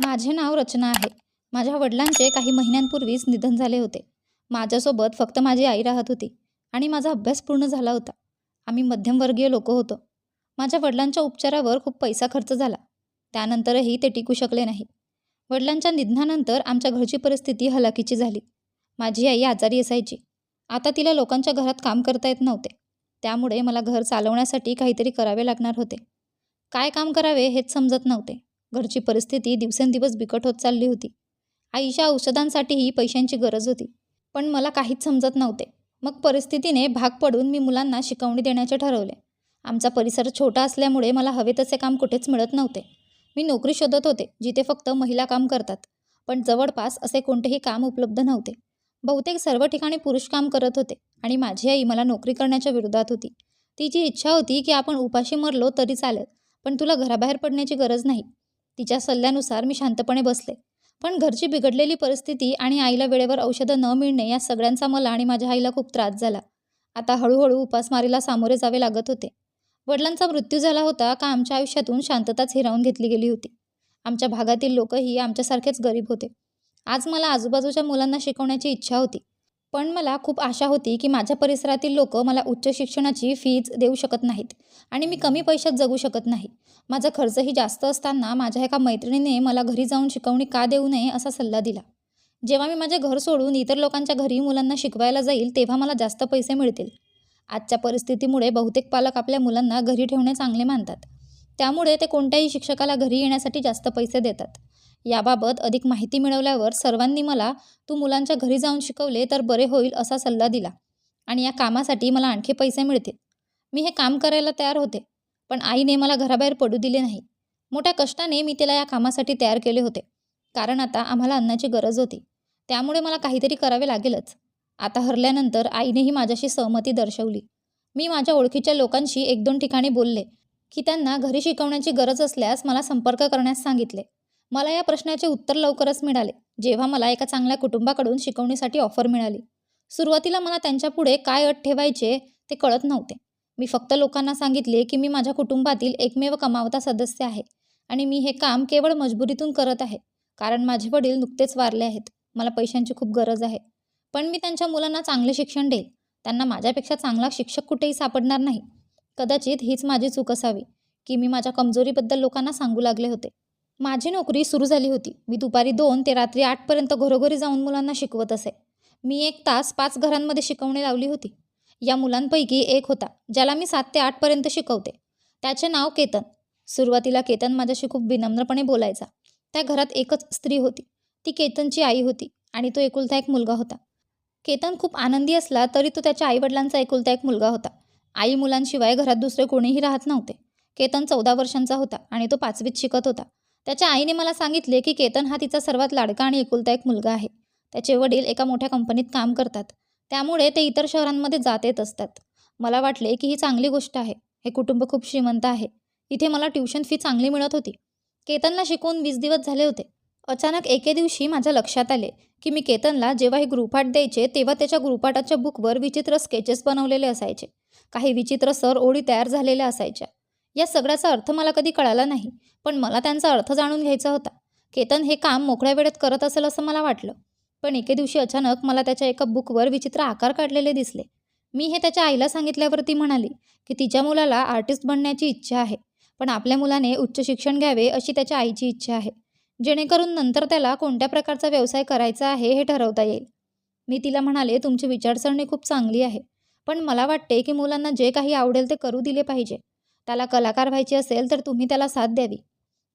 माझे नाव रचना आहे. माझ्या वडिलांचे काही महिन्यांपूर्वीच निधन झाले होते. माझ्यासोबत फक्त माझी आई राहत होती आणि माझा अभ्यास पूर्ण झाला होता. आम्ही मध्यमवर्गीय लोक होतो. माझ्या वडिलांच्या उपचारावर खूप पैसा खर्च झाला. त्यानंतरही ते टिकू शकले नाही. वडिलांच्या निधनानंतर आमच्या घरची परिस्थिती हलाखीची झाली. माझी आई आजारी असायची. आता तिला लोकांच्या घरात काम करता येत नव्हते. त्यामुळे मला घर चालवण्यासाठी काहीतरी करावे लागणार होते. काय काम करावे हेच समजत नव्हते. घरची परिस्थिती दिवसेंदिवस बिकट होत चालली होती. आईच्या औषधांसाठीही पैशांची गरज होती. पण मला काहीच समजत नव्हते. मग परिस्थितीने भाग पडून मी मुलांना शिकवणी देण्याचे ठरवले. आमचा परिसर छोटा असल्यामुळे मला हवे तसे काम कुठेच मिळत नव्हते. मी नोकरी शोधत होते जिथे फक्त महिला काम करतात. पण जवळपास असे कोणतेही काम उपलब्ध नव्हते. बहुतेक सर्व ठिकाणी पुरुष काम करत होते आणि माझी आई मला नोकरी करण्याच्या विरोधात होती. तिची इच्छा होती की आपण उपाशी मरलो तरी चालेल पण तुला घराबाहेर पडण्याची गरज नाही. तिच्या सल्ल्यानुसार मी शांतपणे बसले. पण घरची बिघडलेली परिस्थिती आणि आईला वेळेवर औषधं न मिळणे या सगळ्यांचा मला आणि माझ्या आईला खूप त्रास झाला. आता हळूहळू उपासमारीला सामोरे जावे लागत होते. वडिलांचा मृत्यू झाला होता का आमच्या आयुष्यातून शांतताच हिरावून घेतली गेली होती. आमच्या भागातील लोकही आमच्यासारखेच गरीब होते. आज मला आजूबाजूच्या मुलांना शिकवण्याची इच्छा होती. पण मला खूप आशा होती की माझ्या परिसरातील लोक मला उच्च शिक्षणाची फीज देऊ शकत नाहीत आणि मी कमी पैशात जगू शकत नाही. माझा खर्चही जास्त असताना माझ्या एका मैत्रिणीने मला घरी जाऊन शिकवणी का देऊ नये असा सल्ला दिला. जेव्हा मी माझे घर सोडून इतर लोकांच्या घरी मुलांना शिकवायला जाईल तेव्हा मला जास्त पैसे मिळतील. आजच्या परिस्थितीमुळे बहुतेक पालक आपल्या मुलांना घरी ठेवणे चांगले मानतात. त्यामुळे ते कोणत्याही शिक्षकाला घरी येण्यासाठी जास्त पैसे देतात. याबाबत अधिक माहिती मिळवल्यावर सर्वांनी मला तू मुलांच्या घरी जाऊन शिकवले तर बरे होईल असा सल्ला दिला. आणि या कामासाठी मला आणखी पैसे मिळतील. मी हे काम करायला तयार होते पण आईने मला घराबाहेर पडू दिले नाही. मोठ्या कष्टाने मी तिला या कामासाठी तयार केले होते. कारण आता आम्हाला अन्नाची गरज होती. त्यामुळे मला काहीतरी करावे लागेलच. आता हरल्यानंतर आईनेही माझ्याशी सहमती दर्शवली. मी माझ्या ओळखीच्या लोकांशी एक दोन ठिकाणी बोलले की त्यांना घरी शिकवण्याची गरज असल्यास मला संपर्क करण्यास सांगितले. मला या प्रश्नाचे उत्तर लवकरच मिळाले. जेव्हा मला एका चांगल्या कुटुंबाकडून शिकवणीसाठी ऑफर मिळाली. सुरुवातीला मला त्यांच्यापुढे काय अट ठेवायचे ते कळत नव्हते. मी फक्त लोकांना सांगितले की मी माझ्या कुटुंबातील एकमेव कमावता सदस्य आहे आणि मी हे काम केवळ मजबुरीतून करत आहे. कारण माझे वडील नुकतेच वारले आहेत. मला पैशांची खूप गरज आहे. पण मी त्यांच्या मुलांना चांगले शिक्षण देईल. त्यांना माझ्यापेक्षा चांगला शिक्षक कुठेही सापडणार नाही. कदाचित हीच माझी चूक असावी की मी माझ्या कमजोरीबद्दल लोकांना सांगू लागले होते. माझी नोकरी सुरू झाली होती. मी दुपारी दोन ते रात्री आठपर्यंत घरोघरी जाऊन मुलांना शिकवत असे. मी एक तास पाच घरांमध्ये शिकवणी लावली होती. या मुलांपैकी एक होता ज्याला मी सात ते आठपर्यंत शिकवते. त्याचे नाव केतन. सुरुवातीला केतन माझ्याशी खूप विनम्रपणे बोलायचा. त्या घरात एकच स्त्री होती. ती केतनची आई होती आणि तो एकुलता एक मुलगा होता. केतन खूप आनंदी असला तरी तो त्याच्या आईवडिलांचा एकुलता एक मुलगा होता. आई मुलांशिवाय घरात दुसरे कोणीही राहत नव्हते. केतन चौदा वर्षांचा होता आणि तो पाचवीत शिकत होता. त्याच्या आईने मला सांगितले की केतन हा तिचा सर्वात लाडका आणि एकुलता एक मुलगा आहे. त्याचे वडील एका मोठ्या कंपनीत काम करतात. त्यामुळे ते इतर शहरांमध्ये जात येत असतात. मला वाटले की ही चांगली गोष्ट आहे. हे कुटुंब खूप श्रीमंत आहे. इथे मला ट्युशन फी चांगली मिळत होती. केतनला शिकवून वीस दिवस झाले होते. अचानक एके दिवशी माझ्या लक्षात आले की मी केतनला जेव्हा हे ग्रुपाट द्यायचे तेव्हा त्याच्या ग्रुपाटाच्या बुकवर विचित्र स्केचेस बनवलेले असायचे. काही विचित्र सर ओळी तयार झालेल्या असायच्या. या सगळ्याचा अर्थ मला कधी कळाला नाही पण मला त्यांचा अर्थ जाणून घ्यायचा होता. केतन हे काम मोकळ्या वेळेत करत असेल असं मला वाटलं. पण एके दिवशी अचानक मला त्याच्या एका बुकवर विचित्र आकार काढलेले दिसले. मी हे त्याच्या आईला सांगितल्यावर ती म्हणाली की तिच्या मुलाला आर्टिस्ट बनण्याची इच्छा आहे पण आपल्या मुलाने उच्च शिक्षण घ्यावे अशी त्याच्या आईची इच्छा आहे. जेणेकरून नंतर त्याला कोणत्या प्रकारचा व्यवसाय करायचा आहे हे ठरवता येईल. मी तिला म्हणाले तुमची विचारसरणी खूप चांगली आहे पण मला वाटते की मुलांना जे काही आवडेल ते करू दिले पाहिजे. त्याला कलाकार व्हायची असेल तर तुम्ही त्याला साथ द्यावी.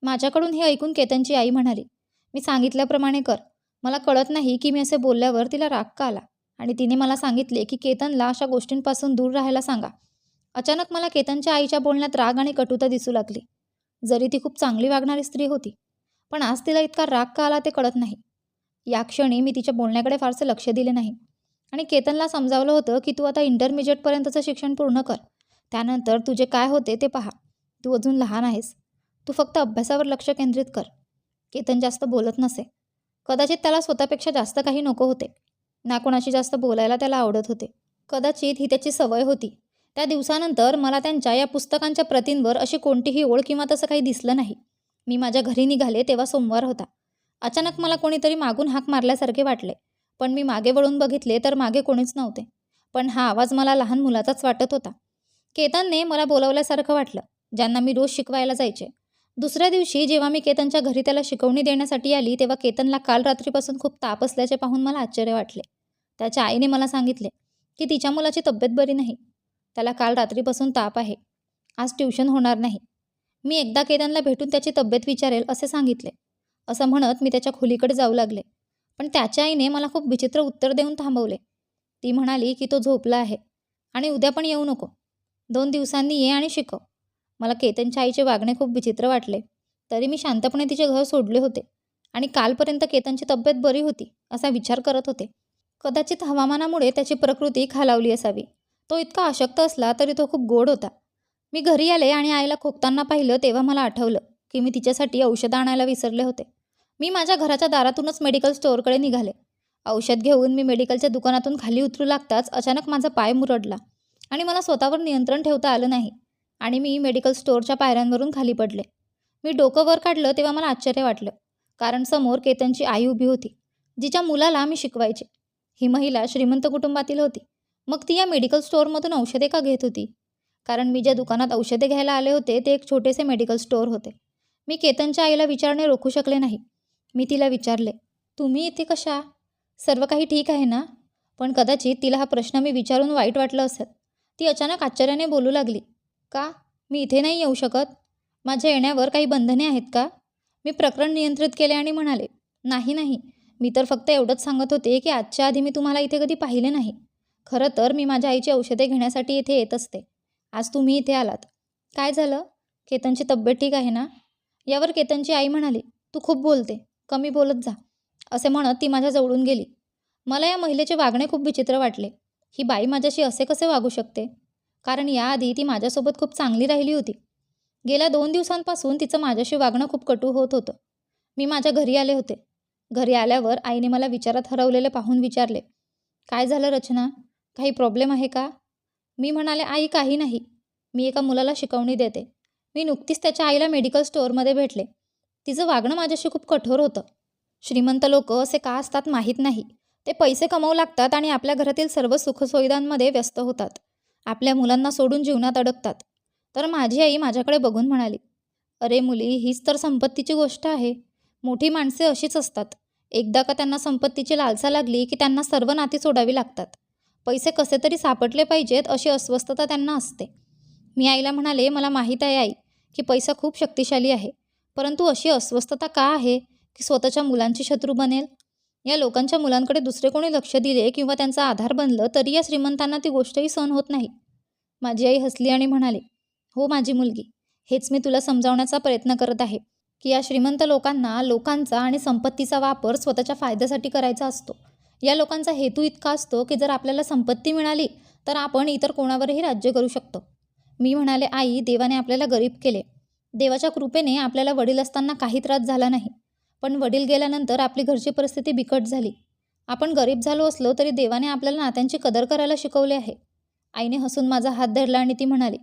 माझ्याकडून हे ऐकून केतनची आई म्हणाली मी सांगितल्याप्रमाणे कर. मला कळत नाही की मी असे बोलल्यावर तिला राग का आला? आणि तिने मला सांगितले की केतनला अशा गोष्टींपासून दूर राहायला सांगा. अचानक मला केतनच्या आईच्या बोलण्यात राग आणि कटुता दिसू लागली. जरी ती खूप चांगली वागणारी स्त्री होती पण आज तिला इतका राग का आला ते कळत नाही. या क्षणी मी तिच्या बोलण्याकडे फारसे लक्ष दिले नाही. आणि केतनला समजावलं होतं की तू आता इंटरमिजिएटपर्यंतचं शिक्षण पूर्ण कर. त्यानंतर तुझे काय होते ते पहा. तू अजून लहान आहेस. तू फक्त अभ्यासावर लक्ष केंद्रित कर. केतन जास्त बोलत नसे. कदाचित त्याला स्वतःपेक्षा जास्त काही नको होते. ना कोणाशी जास्त बोलायला त्याला आवडत होते. कदाचित ही त्याची सवय होती. त्या दिवसानंतर मला त्यांच्या या पुस्तकांच्या प्रतींवर अशी कोणतीही ओळ किंवा तसं काही दिसलं नाही. मी माझ्या घरी निघाले तेव्हा सोमवार होता. अचानक मला कोणीतरी मागून हाक मारल्यासारखे वाटले. पण मी मागे वळून बघितले तर मागे कोणीच नव्हते. पण हा आवाज मला लहान मुलाचाच वाटत होता. केतनने मला बोलावल्यासारखं वाटलं ज्यांना मी रोज शिकवायला जायचे. दुसऱ्या दिवशी जेव्हा मी केतनच्या घरी त्याला शिकवणी देण्यासाठी आली तेव्हा केतनला काल रात्रीपासून खूप ताप असल्याचे पाहून मला आश्चर्य वाटले. त्याच्या आईने मला सांगितले की तिच्या मुलाची तब्येत बरी नाही. त्याला काल रात्रीपासून ताप आहे. आज ट्युशन होणार नाही. मी एकदा केतनला भेटून त्याची तब्येत विचारेल असे सांगितले. असं म्हणत मी त्याच्या खोलीकडे जाऊ लागले. पण त्याच्या आईने मला खूप विचित्र उत्तर देऊन थांबवले. ती म्हणाली की तो झोपला आहे आणि उद्या पण येऊ नको. दोन दिवसांनी ये आणि शिकव. मला केतनच्या आईचे वागणे खूप विचित्र वाटले. तरी मी शांतपणे तिचे घर सोडले होते आणि कालपर्यंत केतनची तब्येत बरी होती असा विचार करत होते. कदाचित हवामानामुळे त्याची प्रकृती खालावली असावी. तो इतका अशक्त असला तरी तो खूप गोड होता. मी घरी आले आणि आईला खोकताना पाहिलं तेव्हा मला आठवलं की मी तिच्यासाठी औषधं आणायला विसरले होते. मी माझ्या घराच्या दारातूनच मेडिकल स्टोअरकडे निघाले. औषध घेऊन मी मेडिकलच्या दुकानातून खाली उतरू लागताच अचानक माझा पाय मुरडला. आणि मला स्वतःवर नियंत्रण ठेवता आलं नाही. आणि मी मेडिकल स्टोअरच्या पायऱ्यांवरून खाली पडले. मी डोकं वर काढलं तेव्हा मला आश्चर्य वाटलं. कारण समोर केतनची आई उभी होती जिच्या मुलाला मी शिकवायचे. ही महिला श्रीमंत कुटुंबातील होती. मग ती या मेडिकल स्टोअरमधून औषधे का घेत होती? कारण मी ज्या दुकानात औषधे घ्यायला आले होते ते एक छोटेसे मेडिकल स्टोअर होते. मी केतनच्या आईला विचारणे रोखू शकले नाही. मी तिला विचारले तुम्ही इथे कशा? सर्व काही ठीक आहे ना? पण कदाचित तिला हा प्रश्न मी विचारून वाईट वाटलं असेल. ती अचानक आश्चर्याने बोलू लागली. का? मी इथे नाही येऊ शकत? माझ्या येण्यावर काही बंधने आहेत का? मी प्रकरण नियंत्रित केले आणि म्हणाले नाही नाही. मी तर फक्त एवढंच सांगत होते की आजच्या आधी मी तुम्हाला इथे कधी पाहिले नाही. खरं तर मी माझ्या आईची औषधे घेण्यासाठी इथे येत असते. आज तुम्ही इथे आलात. काय झालं? केतनची तब्येत ठीक आहे ना यावर केतनची आई म्हणाली तू खूप बोलते. कमी बोलत जा. असे म्हणत ती माझ्या जवळून गेली. मला या महिलेचे वागणे खूप विचित्र वाटले. ही बाई माझ्याशी असे कसे वागू शकते? कारण याआधी ती माझ्यासोबत खूप चांगली राहिली होती. गेल्या दोन दिवसांपासून तिचं माझ्याशी वागणं खूप कटू होत होतं. मी माझ्या घरी आले होते. घरी आल्यावर आईने मला विचारात हरवलेले पाहून विचारले काय झालं रचना? काही प्रॉब्लेम आहे का? मी म्हणाले आई काही नाही. मी एका मुलाला शिकवणी देते. मी नुकतीच त्याच्या आईला मेडिकल स्टोअरमध्ये भेटले. तिचं वागणं माझ्याशी खूप कठोर होतं. श्रीमंत लोक असे का असतात माहीत नाही. ते पैसे कमवू लागतात आणि आपल्या घरातील सर्व सुखसुविधांमध्ये व्यस्त होतात. आपल्या मुलांना सोडून जीवनात अडकतात. तर माझी आई माझ्याकडे बघून म्हणाली अरे मुली हीच तर संपत्तीची गोष्ट आहे. मोठी माणसे अशीच असतात. एकदा का त्यांना संपत्तीची लालसा लागली की त्यांना सर्व नाती सोडावी लागतात. पैसे कसे तरी सापडले पाहिजेत अशी अस्वस्थता त्यांना असते. मी आईला म्हणाले मला माहीत आहे आई की पैसा खूप शक्तिशाली आहे. परंतु अशी अस्वस्थता का आहे की स्वतःच्या मुलांची शत्रू बनेल? या लोकांच्या मुलांकडे दुसरे कोणी लक्ष दिले किंवा त्यांचा आधार बनलं तरी या श्रीमंतांना ती गोष्टही सहन होत नाही. माझी आई हसली आणि म्हणाली हो माझी मुलगी हेच मी तुला समजावण्याचा प्रयत्न करत आहे की या श्रीमंत लोकांना लोकांचा आणि संपत्तीचा वापर स्वतःच्या फायद्यासाठी करायचा असतो. या लोकांचा हेतू इतका असतो की जर आपल्याला संपत्ती मिळाली तर आपण इतर कोणावरही राज्य करू शकतो. मी म्हणाले आई देवाने आपल्याला गरीब केले. देवाच्या कृपेने आपल्याला वडील असताना काही त्रास झाला नाही. पण वडील गेल्यानंतर आपली घरची परिस्थिती बिकट झाली. आपण गरीब झालो असलो तरी देवाने आपल्याला नात्यांची कदर करायला शिकवले आहे. आईने हसून माझा हात धरला आणि ती म्हणाली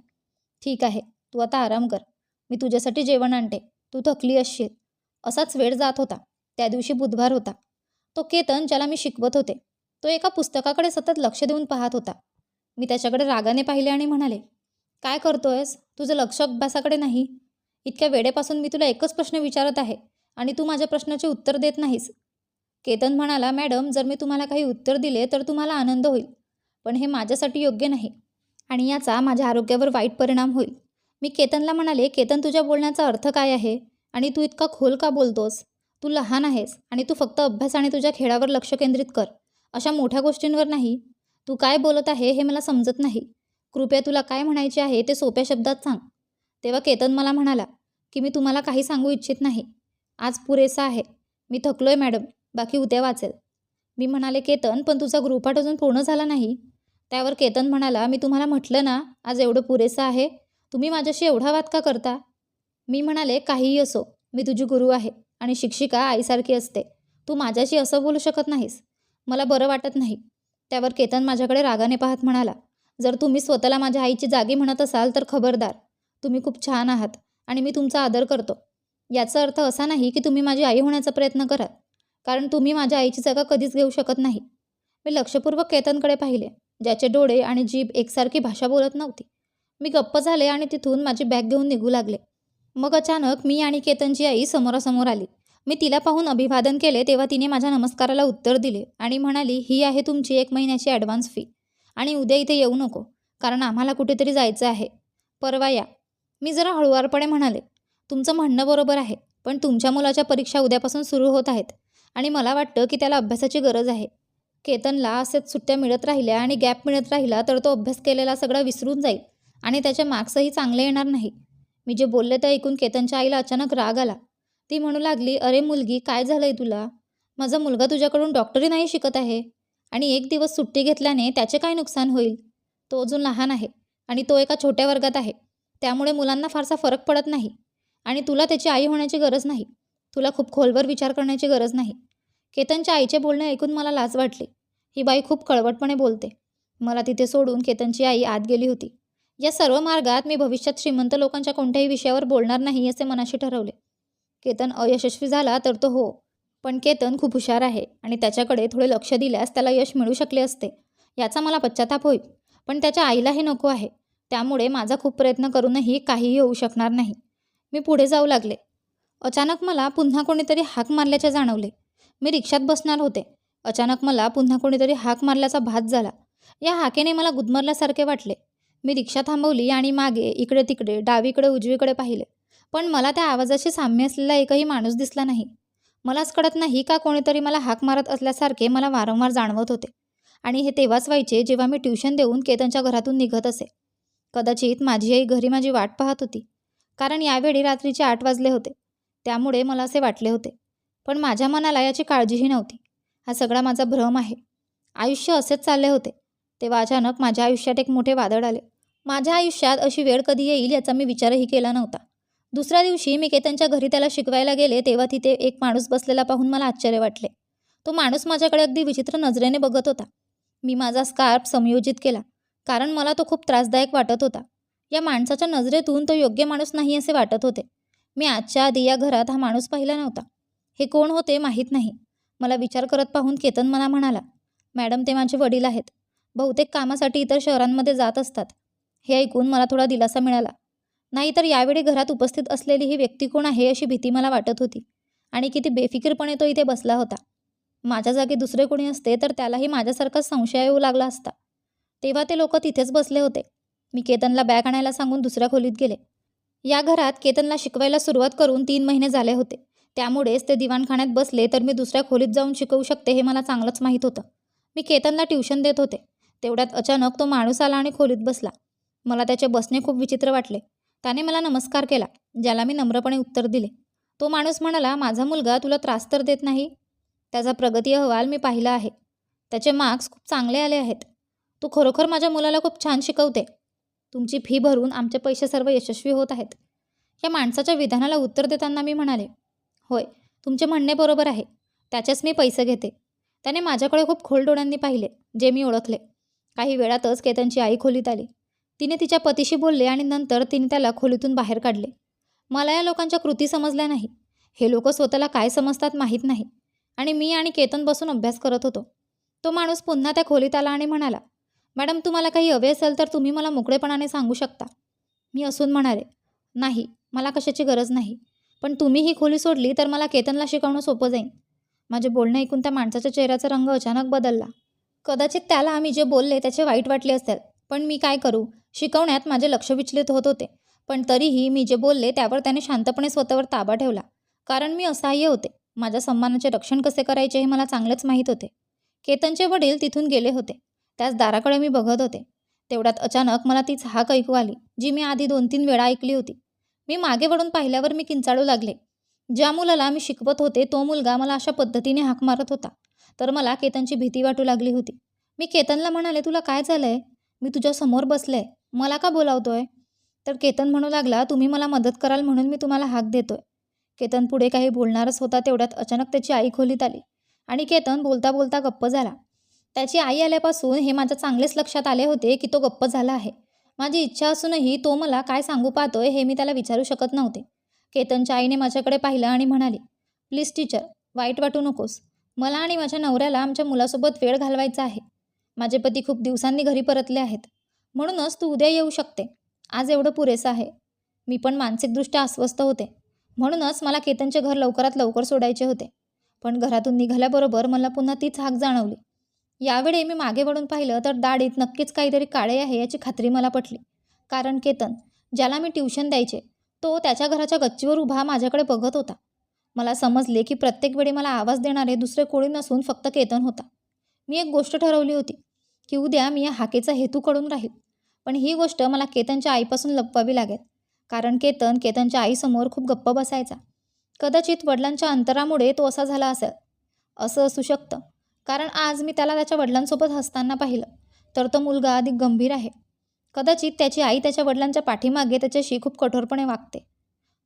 ठीक आहे तू आता आराम कर. मी तुझ्यासाठी जेवण आणते. तू थकली असशील. असाच वेळ जात होता. त्या दिवशी बुधवार होता. तो केतन ज्याला मी शिकवत होते तो एका पुस्तकाकडे सतत लक्ष देऊन पाहत होता. मी त्याच्याकडे रागाने पाहिले आणि म्हणाले काय करतोयस? तुझं लक्ष अभ्यासाकडे नाही. इतक्या वेळेपासून मी तुला एकच प्रश्न विचारत आहे. आणि तू माझ्या प्रश्नाचे उत्तर देत नाहीस. केतन म्हणाला मॅडम जर मी तुम्हाला काही उत्तर दिले तर तुम्हाला आनंद होईल. पण हे माझ्यासाठी योग्य नाही. आणि याचा माझ्या आरोग्यावर वाईट परिणाम होईल. मी केतनला म्हणाले केतन तुझ्या बोलण्याचा अर्थ काय आहे? आणि तू इतका खोल का बोलतोस? तू लहान आहेस आणि तू फक्त अभ्यास आणि तुझ्या खेळावर लक्ष केंद्रित कर. अशा मोठ्या गोष्टींवर नाही. तू काय बोलत आहे हे मला समजत नाही. कृपया तुला काय म्हणायचे आहे ते सोप्या शब्दात सांग. तेव्हा केतन मला म्हणाला की मी तुम्हाला काही सांगू इच्छित नाही. आज पुरेसा आहे. मी थकलोय मॅडम. बाकी उद्या वाचेल. मी म्हणाले केतन पण तुझा गृहपाठ अजून पूर्ण झाला नाही. त्यावर केतन म्हणाला मी तुम्हाला म्हटलं ना आज एवढं पुरेसं आहे. तुम्ही माझ्याशी एवढा वाद का करता? मी म्हणाले काहीही असो मी तुझी गुरु आहे आणि शिक्षिका आईसारखी असते. तू माझ्याशी असं बोलू शकत नाहीस. मला बरं वाटत नाही. त्यावर केतन माझ्याकडे रागाने पाहत म्हणाला जर तुम्ही स्वतःला माझ्या आईची जागी म्हणत असाल तर खबरदार. तुम्ही खूप छान आहात आणि मी तुमचा आदर करतो. याचा अर्थ असा नाही की तुम्ही माझी आई होण्याचा प्रयत्न कराल कारण तुम्ही माझ्या आईची जागा कधीच घेऊ शकत नाही. मी लक्षपूर्वक केतनकडे पाहिले ज्याचे डोळे आणि जीभ एकसारखी भाषा बोलत नव्हती. मी गप्प झाले आणि तिथून माझी बॅग घेऊन निघू लागले. मग अचानक मी आणि केतनची आई समोरासमोर आली. मी तिला पाहून अभिवादन केले तेव्हा तिने माझ्या नमस्काराला उत्तर दिले आणि म्हणाली ही आहे तुमची एक महिन्याची ॲडव्हान्स फी आणि उद्या इथे येऊ नको कारण आम्हाला कुठेतरी जायचं आहे. परवा या. मी जरा हळुवारपणे म्हणाले तुमचं म्हणणं बरोबर आहे पण तुमच्या मुलाच्या परीक्षा उद्यापासून सुरू होत आहेत आणि मला वाटतं की त्याला अभ्यासाची गरज आहे. केतनला असेच सुट्ट्या मिळत राहिल्या आणि गॅप मिळत राहिला तर तो अभ्यास केलेला सगळा विसरून जाईल आणि त्याचे मार्क्सही चांगले येणार नाही. मी जे बोलले ते ऐकून केतनच्या आईला अचानक राग आला. ती म्हणू लागली अरे मुलगी काय झालंय तुला? माझा मुलगा तुझ्याकडून डॉक्टरी नाही शिकत आहे आणि एक दिवस सुट्टी घेतल्याने त्याचे काय नुकसान होईल? तो अजून लहान आहे आणि तो एका छोट्या वर्गात आहे. त्यामुळे मुलांना फारसा फरक पडत नाही. आणि तुला त्याची आई होण्याची गरज नाही. तुला खूप खोलवर विचार करण्याची गरज नाही. केतनच्या आईचे बोलणे ऐकून मला लाज वाटली. ही बाई खूप कळवटपणे बोलते. मला तिथे सोडून केतनची आई आत गेली होती. या सर्व मार्गात मी भविष्यात श्रीमंत लोकांच्या कोणत्याही विषयावर बोलणार नाही असे मनाशी ठरवले. केतन अयशस्वी झाला तर तो हो पण केतन खूप हुशार आहे आणि त्याच्याकडे थोडे लक्ष दिल्यास त्याला यश मिळू शकले असते. याचा मला पश्चाताप होईल पण त्याच्या आईला हे नको आहे. त्यामुळे माझा खूप प्रयत्न करूनही काहीही होऊ शकणार नाही. मी पुढे जाऊ लागले. अचानक मला पुन्हा कोणीतरी हाक मारल्याचे जाणवले. मी रिक्षात बसणार होते. अचानक मला पुन्हा कोणीतरी हाक मारल्याचा भास झाला. या हाकेने मला गुदमरल्यासारखे वाटले. मी रिक्षा थांबवली आणि मागे इकडे तिकडे डावीकडे उजवीकडे पाहिले. पण मला त्या आवाजाशी साम्य असलेला एकही माणूस दिसला नाही. मलाच कळत नाही का कोणीतरी मला हाक मारत असल्यासारखे मला वारंवार जाणवत होते. आणि हे तेव्हाच व्हायचे जेव्हा मी ट्युशन देऊन केतनच्या घरातून निघत असे. कदाचित माझी आई घरी माझी वाट पाहत होती. कारण यावेळी रात्रीचे आठ वाजले होते. त्यामुळे मला असे वाटले होते. पण माझ्या मनाला याची काळजीही नव्हती. हा सगळा माझा भ्रम आहे. आयुष्य असेच चालले होते. तेव्हा अचानक माझ्या आयुष्यात एक मोठे वादळ आले. माझ्या आयुष्यात अशी वेळ कधी येईल याचा मी विचारही केला नव्हता. दुसऱ्या दिवशी मी केतनच्या घरी त्याला शिकवायला गेले तेव्हा तिथे एक माणूस बसलेला पाहून मला आश्चर्य वाटले. तो माणूस माझ्याकडे अगदी विचित्र नजरेने बघत होता. मी माझा स्कार्फ समयोजित केला कारण मला तो खूप त्रासदायक वाटत होता. या माणसाच्या नजरेतून तो योग्य माणूस नाही असे वाटत होते. मी आजच्या आधी या घरात हा माणूस पाहिला नव्हता. हे कोण होते माहीत नाही. मला विचार करत पाहून केतन मला म्हणाला मॅडम ते माझे वडील आहेत. बहुतेक कामासाठी इतर शहरांमध्ये जात असतात. हे ऐकून मला थोडा दिलासा मिळाला. नाहीतर यावेळी घरात उपस्थित असलेली ही व्यक्ती कोण आहे अशी भीती मला वाटत होती आणि किती बेफिकीरपणे तो इथे बसला होता. माझ्या जागी दुसरे कोणी असते तर त्यालाही माझ्यासारखाच संशय येऊ लागला असता. तेव्हा ते लोक तिथेच बसले होते. मी केतनला बॅग आणायला सांगून दुसऱ्या खोलीत गेले. या घरात केतनला शिकवायला सुरुवात करून तीन महिने झाले होते. त्यामुळेच ते दिवाणखान्यात बसले तर मी दुसऱ्या खोलीत जाऊन शिकवू शकते हे मला चांगलंच माहीत होतं. मी केतनला ट्युशन देत होते. तेवढ्यात अचानक तो माणूस आला आणि खोलीत बसला. मला त्याचे बसणे खूप विचित्र वाटले. त्याने मला नमस्कार केला ज्याला मी नम्रपणे उत्तर दिले. तो माणूस म्हणाला माझा मुलगा तुला त्रास तर देत नाही? त्याचा प्रगती अहवाल मी पाहिला आहे. त्याचे मार्क्स खूप चांगले आले आहेत. तू खरोखर माझ्या मुलाला खूप छान शिकवते. तुमची फी भरून आमचे पैसे सर्व यशस्वी होत आहेत. या माणसाच्या विधानाला उत्तर देताना मी म्हणाले होय तुमचे म्हणणे बरोबर आहे. त्याचेच मी पैसे घेते. त्याने माझ्याकडे खूप खोल डोळ्यांनी पाहिले जे मी ओळखले. काही वेळातच केतनची आई खोलीत आली. तिने तिच्या पतीशी बोलले आणि नंतर तिने त्याला खोलीतून बाहेर काढले. मला या लोकांच्या कृती समजल्या नाही. हे लोक स्वतःला काय समजतात माहीत नाही. आणि मी आणि केतन बसून अभ्यास करत होतो. तो माणूस पुन्हा त्या खोलीत आला आणि म्हणाला मॅडम तुम्हाला काही हवे असेल तर तुम्ही मला मोकळेपणाने सांगू शकता. मी असून म्हणाले नाही मला कशाची गरज नाही. पण तुम्ही ही खोली सोडली तर मला केतनला शिकवणं सोपं जाईल माझे बोलणं ऐकून त्या माणसाच्या चेहऱ्याचा रंग अचानक बदलला. कदाचित त्याला आम्ही जे बोलले त्याचे वाईट वाटले असेल पण मी काय करू? शिकवण्यात माझे लक्ष विचलित होत होते. पण तरीही मी जे बोलले त्यावर त्याने शांतपणे स्वतःवर ताबा ठेवला. कारण मी असहाय्य होते. माझ्या सन्मानाचे रक्षण कसे करायचे हे मला चांगलेच माहीत होते. केतनचे वडील तिथून गेले होते. त्याच दाराकडे मी बघत होते. तेवढ्यात अचानक मला तीच हाक ऐकू आली जी मी आधी दोन तीन वेळा ऐकली होती. मी मागे वळून पाहिल्यावर मी किंचाळू लागले. ज्या मुलाला मी शिकवत होते तो मुलगा मला अशा पद्धतीने हाक मारत होता. तर मला केतनची भीती वाटू लागली होती. मी केतनला म्हणाले तुला काय झालंय? मी तुझ्या समोर बसले. मला का बोलावतोय? तर केतन म्हणू लागला तुम्ही मला मदत कराल म्हणून मी तुम्हाला हाक देतोय. केतन पुढे काही बोलणारच होता तेवढ्यात अचानक त्याची आई खोलीत आली आणि केतन बोलता बोलता गप्प झाला. त्याची आई आल्यापासून हे माझ्या चांगलेच लक्षात आले होते की तो गप्प झाला आहे. माझी इच्छा असूनही तो मला काय सांगू पाहतोय हे मी त्याला विचारू शकत नव्हते. केतनच्या आईने माझ्याकडे पाहिलं आणि म्हणाली प्लीज टीचर वाईट वाटू नकोस. मला आणि माझ्या नवऱ्याला आमच्या मुलासोबत वेळ घालवायचा आहे. माझे पती खूप दिवसांनी घरी परतले आहेत. म्हणूनच तू उद्या येऊ शकते. आज एवढं पुरेसं आहे. मी पण मानसिकदृष्ट्या अस्वस्थ होते. म्हणूनच मला केतनचे घर लवकरात लवकर सोडायचे होते. पण घरातून निघाल्याबरोबर मला पुन्हा तीच हाक जाणवली. यावेळी मी मागे वळून पाहिलं तर दाढीत नक्कीच काहीतरी काळे आहे याची खात्री मला पटली. कारण केतन ज्याला मी ट्युशन द्यायचे तो त्याच्या घराच्या गच्चीवर उभा माझ्याकडे बघत होता. मला समजले की प्रत्येक वेळी मला आवाज देणारे दुसरे कोणी नसून फक्त केतन होता. मी एक गोष्ट ठरवली होती की उद्या मी या हाकेचा हेतू कडून राहील. पण ही गोष्ट मला केतनच्या आईपासून लपवावी लागेल. कारण केतन केतनच्या आईसमोर खूप गप्प बसायचा. कदाचित वडिलांच्या अंतरामुळे तो असा झाला असेल. असं असू शकतं. कारण आज मी त्याला त्याच्या वडिलांसोबत हसताना पाहिलं. तर तो मुलगा अधिक गंभीर आहे. कदाचित त्याची आई त्याच्या वडिलांच्या पाठीमागे त्याच्याशी खूप कठोरपणे वागते.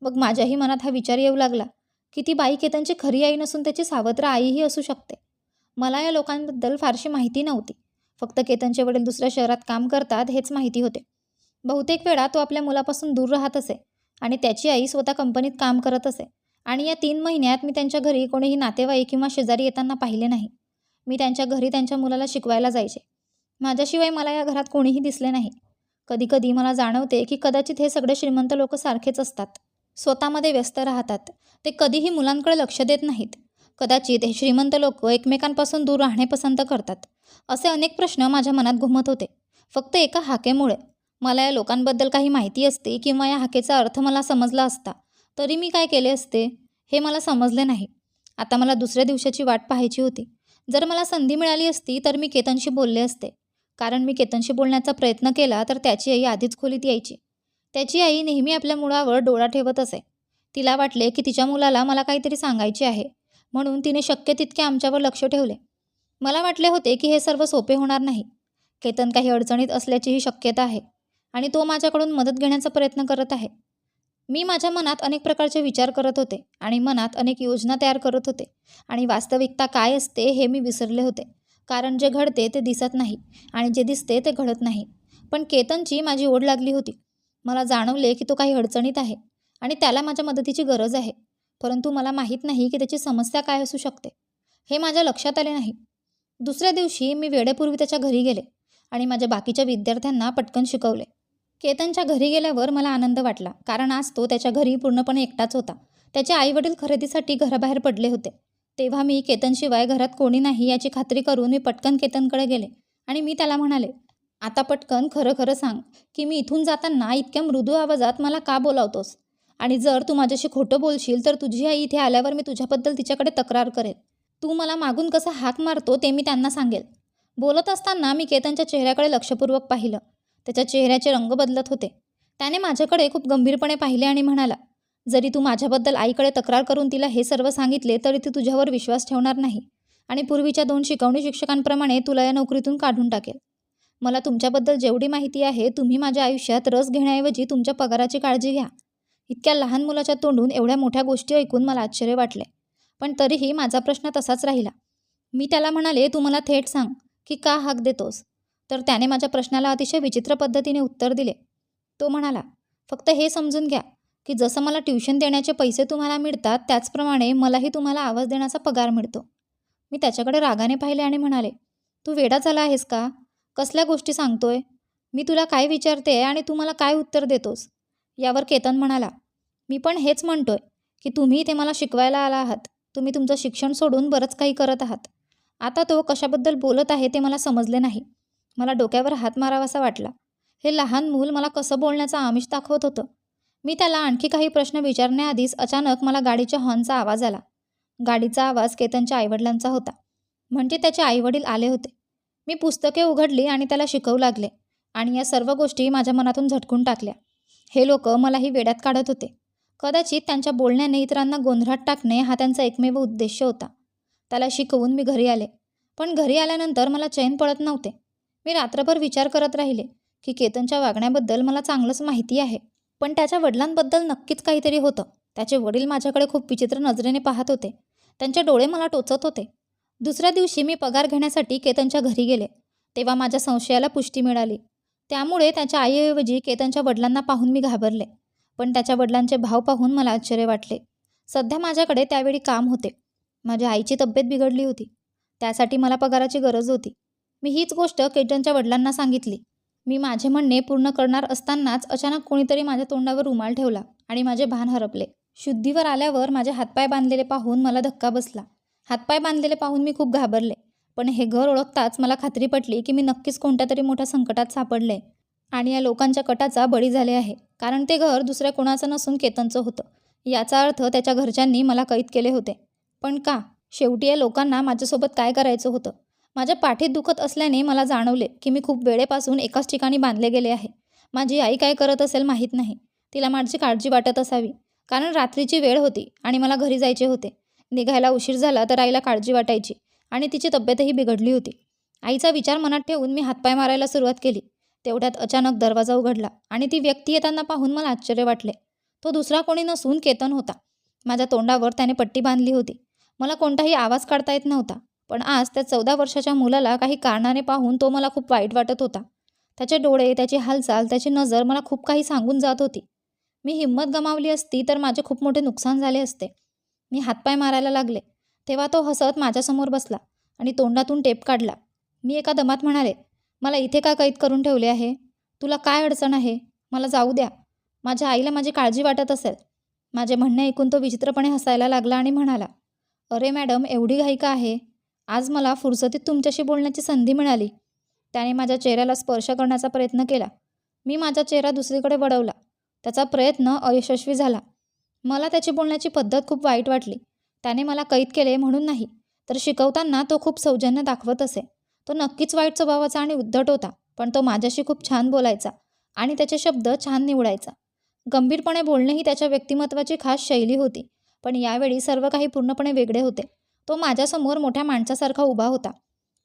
मग माझ्याही मनात हा विचार येऊ लागला की ती बाई केतनची खरी आई नसून त्याची सावत्र आईही असू शकते. मला या लोकांबद्दल फारशी माहिती नव्हती. फक्त केतनचे वडील दुसऱ्या शहरात काम करतात हेच माहिती होते. बहुतेक वेळा तो आपल्या मुलापासून दूर राहत असे आणि त्याची आई स्वतः कंपनीत काम करत असे. आणि या तीन महिन्यात मी त्यांच्या घरी कोणीही नातेवाईक किंवा शेजारी येताना पाहिले नाही. मी त्यांच्या घरी त्यांच्या मुलाला शिकवायला जायचे. माझ्याशिवाय मला या घरात कोणीही दिसले नाही. कधीकधी मला जाणवते की कदाचित हे सगळे श्रीमंत लोक सारखेच असतात. स्वतःमध्ये व्यस्त राहतात. ते कधीही मुलांकडे लक्ष देत नाहीत. कदाचित हे श्रीमंत लोक एकमेकांपासून दूर राहणे पसंत करतात. असे अनेक प्रश्न माझ्या मनात घुमत होते. फक्त एका हाकेमुळे. मला या लोकांबद्दल काही माहिती असते किंवा या हाकेचा अर्थ मला समजला असता. तरी मी काय केले असते हे मला समजले नाही. आता मला दुसऱ्या दिवसाची वाट पाहायची होती. जर मला संधी मिळाली असती तर मी केतनशी बोलले असते. कारण मी केतनशी बोलण्याचा प्रयत्न केला तर त्याची आई आधीच खोलीत यायची. त्याची आई नेहमी आपल्या मुलावर डोळा ठेवत असे. तिला वाटले की तिच्या मुलाला मला काहीतरी सांगायचे आहे. म्हणून तिने शक्य तितके आमच्यावर लक्ष ठेवले. मला वाटले होते की हे सर्व सोपे होणार नाही. केतन काही अडचणीत असल्याचीही शक्यता आहे. आणि तो माझ्याकडून मदत घेण्याचा प्रयत्न करत आहे. मी माझ्या मनात अनेक प्रकारचे विचार करत होते आणि मनात अनेक योजना तयार करत होते. आणि वास्तविकता काय असते हे मी विसरले होते. कारण जे घडते ते दिसत नाही आणि जे दिसते ते घडत नाही. पण केतनची माझी ओढ लागली होती. मला जाणवले की तो काही अडचणीत आहे आणि त्याला माझ्या मदतीची गरज आहे. परंतु मला माहीत नाही की त्याची समस्या काय असू शकते. हे माझ्या लक्षात आले नाही. दुसऱ्या दिवशी मी वेळेपूर्वी त्याच्या घरी गेले आणि माझ्या बाकीच्या विद्यार्थ्यांना पटकन शिकवले. केतनच्या घरी गेल्यावर मला आनंद वाटला कारण आज तो त्याच्या घरी पूर्णपणे एकटाच होता. त्याचे आईवडील खरेदीसाठी घराबाहेर पडले होते. तेव्हा मी केतनशिवाय घरात कोणी नाही याची खात्री करून मी पटकन केतनकडे गेले आणि मी त्याला म्हणाले आता पटकन खरं खरं सांग की मी इथून जाताना इतक्या मृदू आवाजात मला का बोलावतोस? आणि जर तू माझ्याशी खोटं बोलशील तर तुझी आई इथे आल्यावर मी तुझ्याबद्दल तिच्याकडे तक्रार करेल. तू मला मागून कसा हाक मारतो ते मी त्यांना सांगेल. बोलत असताना मी केतनच्या चेहऱ्याकडे लक्षपूर्वक पाहिलं. त्याच्या चेहऱ्याचे रंग बदलत होते. त्याने माझ्याकडे खूप गंभीरपणे पाहिले आणि म्हणाला जरी तू माझ्याबद्दल आईकडे तक्रार करून तिला हे सर्व सांगितले तरी ती तुझ्यावर विश्वास ठेवणार नाही आणि पूर्वीच्या दोन शिकवणी शिक्षकांप्रमाणे तुला या नोकरीतून काढून टाकेल. मला तुमच्याबद्दल जेवढी माहिती आहे तुम्ही माझ्या आयुष्यात रस घेण्याऐवजी तुमच्या पगाराची काळजी घ्या. इतक्या लहान मुलाच्या तोंडून एवढ्या मोठ्या गोष्टी ऐकून मला आश्चर्य वाटले. पण तरीही माझा प्रश्न तसाच राहिला. मी त्याला म्हणाले तू मला थेट सांग की का हाक देतोस? तर त्याने माझ्या प्रश्नाला अतिशय विचित्र पद्धतीने उत्तर दिले. तो म्हणाला फक्त हे समजून घ्या की जसं मला ट्युशन देण्याचे पैसे तुम्हाला मिळतात त्याचप्रमाणे मलाही तुम्हाला आवाज देण्याचा पगार मिळतो. मी त्याच्याकडे रागाने पाहिले आणि म्हणाले तू वेडा झाला आहेस का? कसल्या गोष्टी सांगतोय? मी तुला काय विचारते आणि तू मला काय उत्तर देतोस? यावर केतन म्हणाला मी पण हेच म्हणतोय की तुम्ही ते मला शिकवायला आला आहात. तुम्ही तुमचं शिक्षण सोडून बरंच काही करत आहात. आता तो कशाबद्दल बोलत आहे ते मला समजले नाही. मला डोक्यावर हात मारावासा वाटला. हे लहान मूल मला कसं बोलण्याचं आमिष दाखवत होतं? मी त्याला आणखी काही प्रश्न विचारण्याआधीच अचानक मला गाडीच्या हॉर्नचा आवाज आला. गाडीचा आवाज केतनच्या आईवडिलांचा होता. म्हणजे त्याचे आईवडील आले होते. मी पुस्तके उघडली आणि त्याला शिकवू लागले आणि या सर्व गोष्टी माझ्या मनातून झटकून टाकल्या. हे लोक मलाही वेड्यात काढत होते. कदाचित त्यांच्या बोलण्याने इतरांना गोंधळात टाकणे हा त्यांचा एकमेव उद्देश होता. त्याला शिकवून मी घरी आले. पण घरी आल्यानंतर मला चैन पडत नव्हते. मी रात्रभर विचार करत राहिले की केतनच्या वागण्याबद्दल मला चांगलंच माहिती आहे पण त्याच्या वडिलांबद्दल नक्कीच काहीतरी होतं. त्याचे वडील माझ्याकडे खूप विचित्र नजरेने पाहत होते. त्यांचे डोळे मला टोचत होते. दुसऱ्या दिवशी मी पगार घेण्यासाठी केतनच्या घरी गेले. तेव्हा माझ्या संशयाला पुष्टी मिळाली. त्यामुळे त्याच्या आईऐवजी केतनच्या वडिलांना पाहून मी घाबरले. पण त्याच्या वडिलांचे भाव पाहून मला आश्चर्य वाटले. सध्या माझ्याकडे त्यावेळी काम होते. माझ्या आईची तब्येत बिघडली होती. त्यासाठी मला पगाराची गरज होती. मी हीच गोष्ट केतनच्या वडिलांना सांगितली. मी माझे म्हणणे पूर्ण करणार असतानाच अचानक कोणीतरी माझ्या तोंडावर रुमाल ठेवला आणि माझे भान हरपले. शुद्धीवर आल्यावर माझे हातपाय बांधलेले पाहून मला धक्का बसला. हातपाय बांधलेले पाहून मी खूप घाबरले. पण हे घर ओळखताच मला खात्री पटली की मी नक्कीच कोणत्या तरी मोठ्या संकटात सापडले आणि या लोकांच्या कटाचा बळी झाले आहे. कारण ते घर दुसऱ्या कोणाचं नसून केतनचं होतं. याचा अर्थ त्याच्या घरच्यांनी मला कैद केले होते. पण का? शेवटी या लोकांना माझ्यासोबत काय करायचं होतं? माझ्या पाठीत दुखत असल्याने मला जाणवले की मी खूप वेळेपासून एकाच ठिकाणी बांधले गेले आहे. माझी आई काय करत असेल माहीत नाही. तिला माझी काळजी वाटत असावी. कारण रात्रीची वेळ होती आणि मला घरी जायचे होते. निघायला उशीर झाला तर आईला काळजी वाटायची आणि तिची तब्येतही बिघडली होती. आईचा विचार मनात ठेवून मी हातपाय मारायला सुरुवात केली. तेवढ्यात अचानक दरवाजा उघडला आणि ती व्यक्ती येताना पाहून मला आश्चर्य वाटले. तो दुसरा कोणी नसून केतन होता. माझ्या तोंडावर त्याने पट्टी बांधली होती. मला कोणताही आवाज काढता येत नव्हता. पण आज त्या चौदा वर्षाच्या मुलाला काही कारणाने पाहून तो मला खूप वाईट वाटत होता. त्याचे डोळे त्याची हालचाल त्याची नजर मला खूप काही सांगून जात होती. मी हिंमत गमावली असती तर माझे खूप मोठे नुकसान झाले असते. मी हातपाय मारायला लागले. तेव्हा तो हसत माझ्यासमोर बसला आणि तोंडातून टेप काढला. मी एका दमात म्हणाले मला इथे का कैद करून ठेवले आहे? तुला काय अडचण आहे? मला जाऊ द्या. माझ्या आईला माझी काळजी वाटत असेल. माझे म्हणणे ऐकून तो विचित्रपणे हसायला लागला आणि म्हणाला अरे मॅडम एवढी घाई का आहे? आज मला फुरसतीत तुमच्याशी बोलण्याची संधी मिळाली. त्याने माझ्या चेहऱ्याला स्पर्श करण्याचा प्रयत्न केला. मी माझा चेहरा दुसरीकडे वळवला. त्याचा प्रयत्न अयशस्वी झाला. मला त्याची बोलण्याची पद्धत खूप वाईट वाटली. त्याने मला कैद केले म्हणून नाही तर शिकवताना तो खूप सौजन्य दाखवत असे. तो नक्कीच वाईट स्वभावाचा आणि उद्धट होता पण तो माझ्याशी खूप छान बोलायचा आणि त्याचे शब्द छान निवडायचा. गंभीरपणे बोलणे ही त्याच्या व्यक्तिमत्वाची खास शैली होती पण यावेळी सर्व काही पूर्णपणे वेगळे होते. तो माझ्यासमोर मोठ्या माणसासारखा उभा होता.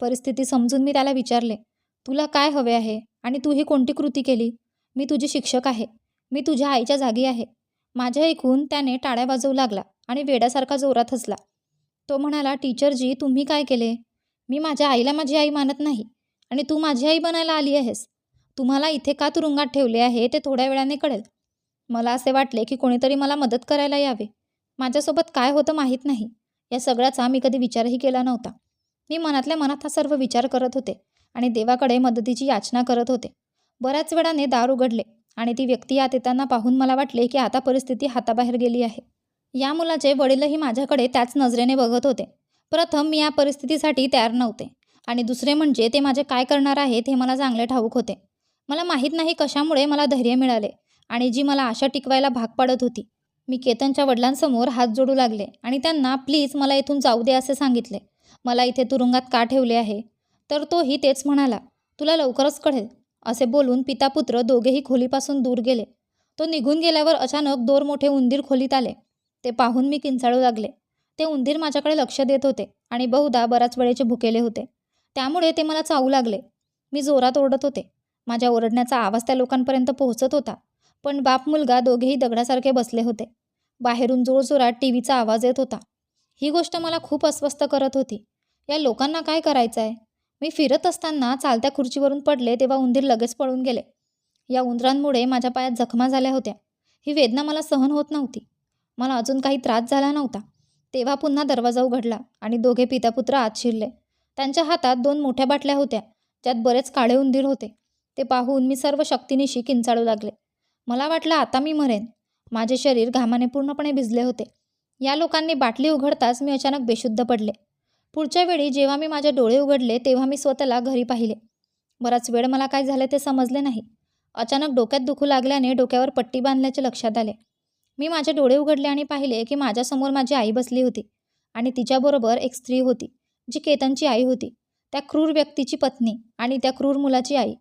परिस्थिती समजून मी त्याला विचारले तुला काय हवे आहे आणि तू ही कोणती कृती केली? मी तुझी शिक्षक आहे. मी तुझ्या आईच्या जागी आहे. माझ्या ऐकून त्याने टाळ्या वाजवू लागला आणि वेड्यासारखा जोरात हसला. तो म्हणाला टीचरजी तुम्ही काय केले? मी माझ्या आईला माझी आई मानत नाही आणि तू माझी आई बनायला आली आहेस. तुम्हाला इथे का तुरुंगात ठेवले आहे ते थोड्या वेळाने कळेल. मला असे वाटले की कोणीतरी मला मदत करायला यावे. माझ्यासोबत काय होतं माहीत नाही. या सगळ्याचा मी कधी विचारही केला नव्हता. मी मनातल्या मनात हा सर्व विचार करत होते आणि देवाकडे मदतीची याचना करत होते. बऱ्याच वेळाने दार उघडले आणि ती व्यक्ती आत येताना पाहून मला वाटले की आता परिस्थिती हाताबाहेर गेली आहे. या मुलाचे वडीलही माझ्याकडे त्याच नजरेने बघत होते. प्रथम मी या परिस्थितीसाठी तयार नव्हते आणि दुसरे म्हणजे ते माझे काय करणार आहेत हे मला चांगले ठाऊक होते. मला माहीत नाही कशामुळे मला धैर्य मिळाले आणि जी मला आशा टिकवायला भाग पाडत होती. मी केतनच्या वडिलांसमोर हात जोडू लागले आणि त्यांना प्लीज मला इथून जाऊ दे असे सांगितले. मला इथे तुरुंगात का ठेवले आहे? तर तोही तेच म्हणाला. तुला लवकरच कळेल असे बोलून पिता पुत्र दोघेही खोलीपासून दूर गेले. तो निघून गेल्यावर अचानक दोर मोठे उंदीर खोलीत आले. ते पाहून मी किंचाळू लागले. ते उंदीर माझ्याकडे लक्ष देत होते आणि बहुधा बराच वेळेचे भुकेले होते. त्यामुळे ते मला चावू लागले. मी जोरात ओरडत होते. माझ्या ओरडण्याचा आवाज त्या लोकांपर्यंत पोहोचत होता. पण बाप मुलगा दोघेही दगडासारखे बसले होते. बाहेरून जोरजोरात टी व्हीचा आवाज येत होता. ही गोष्ट मला खूप अस्वस्थ करत होती. या लोकांना काय करायचं आहे मी फिरत असताना चालत्या खुर्चीवरून पडले तेव्हा उंदीर लगेच पळून गेले. या उंदरांमुळे माझ्या पायात जखमा झाल्या होत्या. ही वेदना मला सहन होत नव्हती. मला अजून काही त्रास झाला नव्हता. तेव्हा पुन्हा दरवाजा उघडला आणि दोघे पितापुत्र आत शिरले. त्यांच्या हातात दोन मोठ्या बाटल्या होत्या ज्यात बरेच काळे उंदीर होते. ते पाहून मी सर्व शक्तीनिशी किंचाळू लागले. मला वाटलं आता मी मरेन. माझे शरीर घामाने पूर्णपणे भिजले होते. या लोकांनी बाटली उघडताच मी अचानक बेशुद्ध पडले. पुढच्या वेळी जेव्हा मी माझे डोळे उघडले तेव्हा मी स्वतःला घरी पाहिले. बराच वेळ मला काय झाले ते समजले नाही. अचानक डोक्यात दुखू लागल्याने डोक्यावर पट्टी बांधल्याचे लक्षात आले. मी माझे डोळे उघडले आणि पाहिले की माझ्यासमोर माझी आई बसली होती आणि तिच्याबरोबर एक स्त्री होती जी केतनची आई होती. त्या क्रूर व्यक्तीची पत्नी आणि त्या क्रूर मुलाची आई.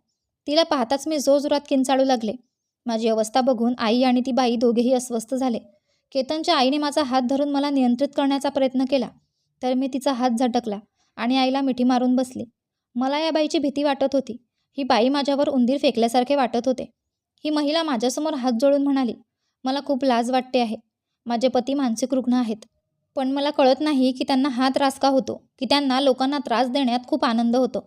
तिला पाहताच मी जोरजोरात किंचाळू लागले. माझी अवस्था बघून आई आणि ती बाई दोघेही अस्वस्थ झाले. केतनच्या आईने माझा हात धरून मला नियंत्रित करण्याचा प्रयत्न केला तर मी तिचा हात झटकला आणि आईला मिठी मारून बसली. मला या बाईची भीती वाटत होती. ही बाई माझ्यावर उंदीर फेकल्यासारखे वाटत होते. ही महिला माझ्यासमोर हात जोडून म्हणाली मला खूप लाज वाटते आहे. माझे पती मानसिक रुग्ण आहेत. पण मला कळत नाही की त्यांना हा त्रास का होतो की त्यांना लोकांना त्रास देण्यात खूप आनंद होतो.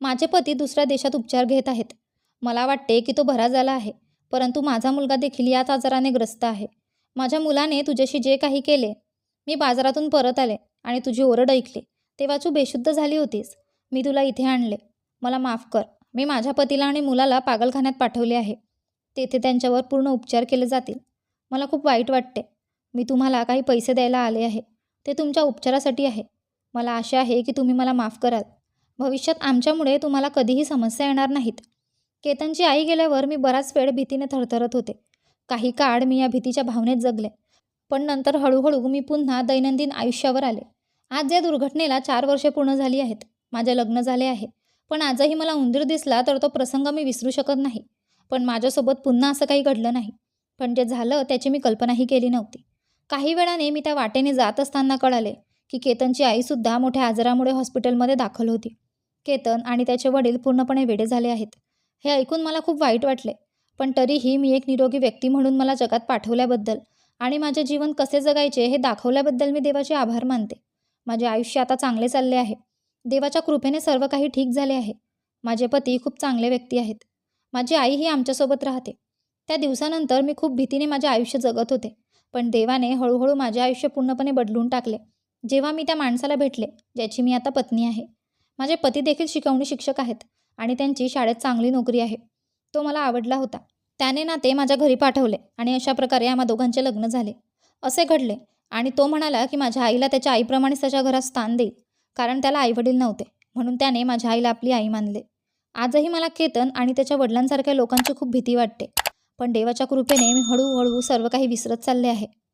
माझे पती दुसऱ्या देशात उपचार घेत आहेत. मला वाटते की तो भरा झाला आहे. परंतु माझा मुलगा देखील याच आजाराने ग्रस्त आहे. माझ्या मुलाने तुझ्याशी जे काही केले मी बाजारातून परत आले आणि तुझी ओरड ऐकली. तेव्हा तू बेशुद्ध झाली होतीस. मी तुला इथे आणले. मला माफ कर. मी माझ्या पतीला आणि मुलाला पागलखान्यात पाठवले आहे. तेथे त्यांच्यावर पूर्ण उपचार केले जातील. मला खूप वाईट वाटते. मी तुम्हाला काही पैसे द्यायला आले आहे. ते तुमच्या उपचारासाठी आहे. मला आशा आहे की तुम्ही मला माफ कराल. भविष्यात आमच्यामुळे तुम्हाला कधीही समस्या येणार नाहीत. केतनची आई गेल्यावर मी बराच वेळ भीतीने थरथरत होते. काही काळ मी या भीतीच्या भावनेत जगले. पण नंतर हळूहळू मी पुन्हा दैनंदिन आयुष्यावर आले. आज या दुर्घटनेला चार वर्षे पूर्ण झाली आहेत. माझे लग्न झाले आहे. पण आजही मला उंदीर दिसला तर तो प्रसंग मी विसरू शकत नाही. पण माझ्यासोबत पुन्हा असं काही घडलं नाही. पण जे झालं त्याची मी कल्पनाही केली नव्हती. काही वेळाने मी त्या वाटेने जात असताना कळाले की केतनची आईसुद्धा मोठ्या आजारामुळे हॉस्पिटलमध्ये दाखल होती. केतन आणि त्याचे वडील पूर्णपणे वेडे झाले आहेत. हे ऐकून मला खूप वाईट वाटले. पण तरीही मी एक निरोगी व्यक्ती म्हणून मला जगात पाठवल्याबद्दल आणि माझे जीवन कसे जगायचे हे दाखवल्याबद्दल मी देवाचे आभार मानते. माझे आयुष्य आता चांगले चालले आहे. देवाच्या कृपेने सर्व काही ठीक झाले आहे. माझे पती खूप चांगले व्यक्ती आहेत. माझी आईही आमच्यासोबत राहते. त्या दिवसानंतर मी खूप भीतीने माझे आयुष्य जगत होते. पण देवाने हळूहळू माझे आयुष्य पूर्णपणे बदलून टाकले. जेव्हा मी त्या माणसाला भेटले ज्याची मी आता पत्नी आहे. माझे पती देखील शिकवणी शिक्षक आहेत. आणि त्यांची शाळेत चांगली नोकरी आहे. तो मला आवडला होता. त्याने ना ते माझ्या घरी पाठवले आणि अशा प्रकारे आम्हा दोघांचे लग्न झाले. असे घडले आणि तो म्हणाला की माझ्या आईला त्याच्या आईप्रमाणेच त्याच्या घरात स्थान देईल कारण त्याला आईवडील नव्हते. म्हणून त्याने माझ्या आईला आपली आई मानले. आजही मला केतन आणि त्याच्या वडिलांसारख्या लोकांची खूप भीती वाटते. पण देवाच्या कृपेने मी हळूहळू सर्व काही विसरत चालले आहे.